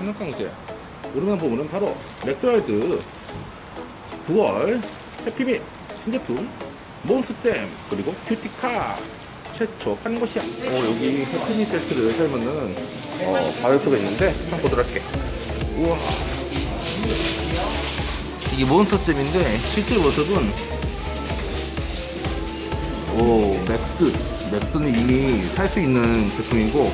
한강제 오르만 보면은 바로 맥도날드 9월 해피밀 신제품 몬스템 그리고 큐티카 최초 파는 곳이야. 어 여기 해피밀 세트를 살면은 어 수가 있는데 한번 보도록 할게. 우와. 이게 몬스터잼인데 실제 모습은 오 맥스. 맥스는 이미 살 수 있는 제품이고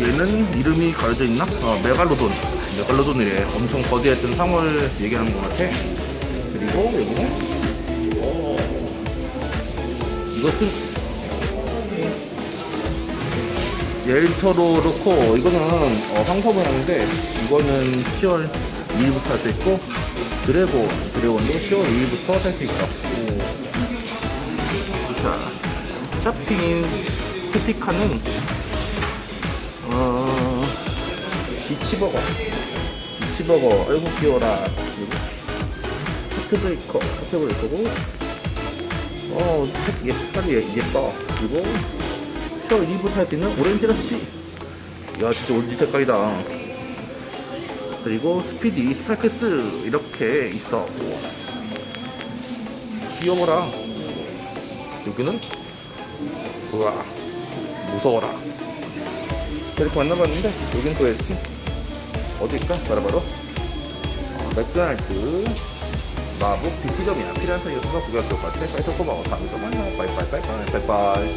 얘는 이름이 가려져 있나? 어 메갈로돈 메갈로돈이래 엄청 거대했던 상어를 얘기하는 것 같아 그리고 여기는 오 이것은 옐터로 그렇고 이거는 어, 황석을 하는데 이거는 10월 2일부터 할 수 있고 드래곤 드래곤도 10월 2일부터 살수 있다 오. 자 샤핑 스티카는 10억 원. 10억 원. 얼굴 끼워라. 그리고 하트브레이커 하트브레이커고. 어 색이 예, 색깔이 예, 예뻐. 그리고 셔 2부 타입 있는 오렌지 러시, 야 진짜 오렌지 색깔이다. 그리고 스피디 스파크스 이렇게 있어. 귀여워라. 여기는? 우와 무서워라. 이렇게 만나봤는데 여긴 또 했지? 어디일까? 바로바로? 어, 맥도날드 마북 뷰티점이야 필요한 사이였으면 구경할 것 같아. 빨리 고마워 다음에 또 만나 빠이빠이 빠이빠이 빠이빠이